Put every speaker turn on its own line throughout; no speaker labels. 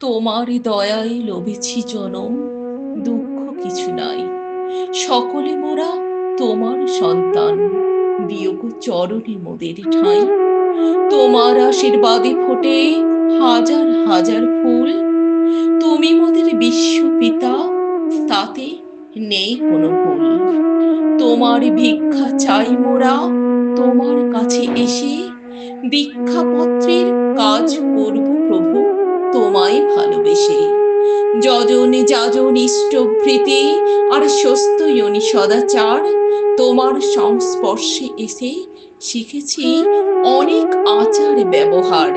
তোমার দয়ায় লভেছি জনম, দুঃখ কিছু নাই। সকলে মোরা তোমার সন্তান, বিয়োগ চরণে মোদের ঠাঁই। তোমার আশীর্বাদে ফোটে হাজার হাজার ফুল। তুমি মোদের বিশ্বপিতা তাতে নেই কোনো ভুল। তোমার ভিক্ষা চাই মোরা, তোমার কাছে এসে দীক্ষাপত্রের কাজ করব প্রভু। তোমায় ভালোবেসে। যজন যাজন ইষ্টভৃতি আর স্বস্ত ইয়নি সদাচার তোমার সংস্পর্শে এসে শিখেছি অনেক আচার ব্যবহার।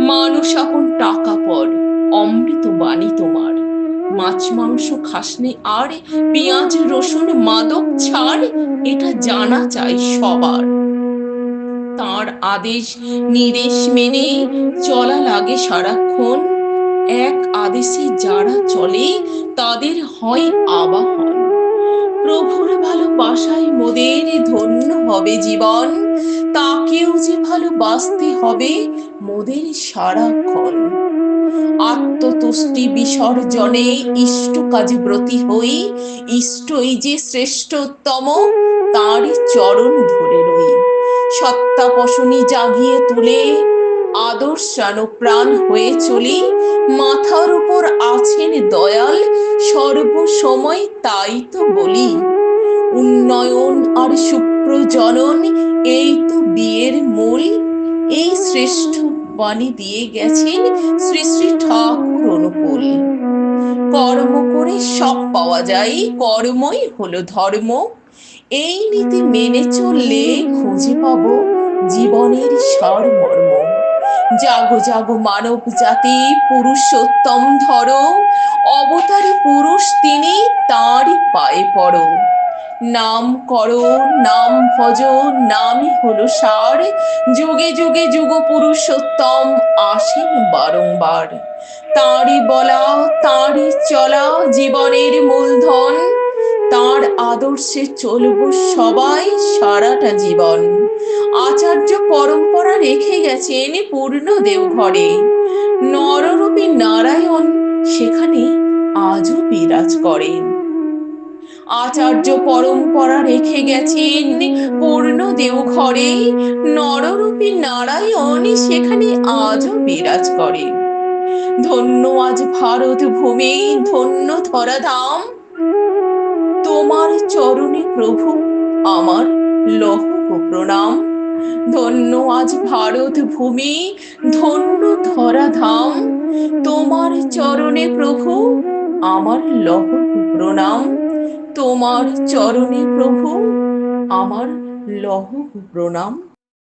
মানুষ এখন টাকা পর, অমৃত বাণী তোমার। মাছ, মাংস, খাসনে আর পেঁয়াজ, রসুন, মাদক ছাড়, এটা জানা চাই সবার। তার আদেশ নির্দেশ মেনে চলা লাগে সারাক্ষণ। এক আদেশে যারা চলে, তাদের হয় আবাহন। প্রভুর ভালোবাসায় মোদের ধন্য হবে জীবন। তাকেও যে ভালোবাসতে হবে মোদের সারাক্ষণ। আত্মতুষ্টি বিসর্জনে ইষ্ট কাজে ব্রতী হই, ইষ্টই যে শ্রেষ্ঠতম, তারই চরণ ধরে রই। সত্তাপশনী জাগিয়ে তুলে আদর্শানুপ্রাণ হয়ে চলি। মাথার উপর আছেন দয়াল, সর্বসময় তাই তো বলি। উন্নয়ন আর সুপ্রজনন, এই তো বিয়ের মূল। এই শ্রেষ্ঠ বাণী দিয়ে গেছেন শ্রী শ্রী ঠাকুর অনুকূল। কর্ম করে সব পাওয়া যায়, কর্মই হলো ধর্ম। এই নীতি মেনে চললে খুঁজে পাবো জীবনের সারমর্ম। জাগো জাগো মানব জাতি, পুরুষোত্তম ধর, অবতারী পুরুষ তিনি তাঁরই পায়ে পড়ো। নাম করো, নাম ভজ, নামই হলো সার। যুগে যুগে, যুগ পুরুষোত্তম আসেন বারংবার। তাঁরই বলা, তাঁরই চলা, জীবনের মূলধন আদর্শে চলব সবাই সারাটা জীবন। আচার্য পরম্পরা রেখে গেছেন পূর্ণ দেওঘরে। নররূপী নারায়ণ সেখানে আজও বিরাজ করেন। আচার্য পরম্পরা রেখে গেছেন পূর্ণ দেওঘরে। নররূপী নারায়ণ সেখানে আজও বিরাজ করেন। ধন্য আজ ভারত ভূমি, ধন্য ধরাধাম তোমার চরণে প্রভু, আমার লহুক প্রণাম। ধন্য আজ ভারত ভূমি, ধন্য ধরাধাম। তোমার চরণে প্রভু, আমার লহুক প্রণাম। তোমার চরণে প্রভু, আমার লহ প্রণাম।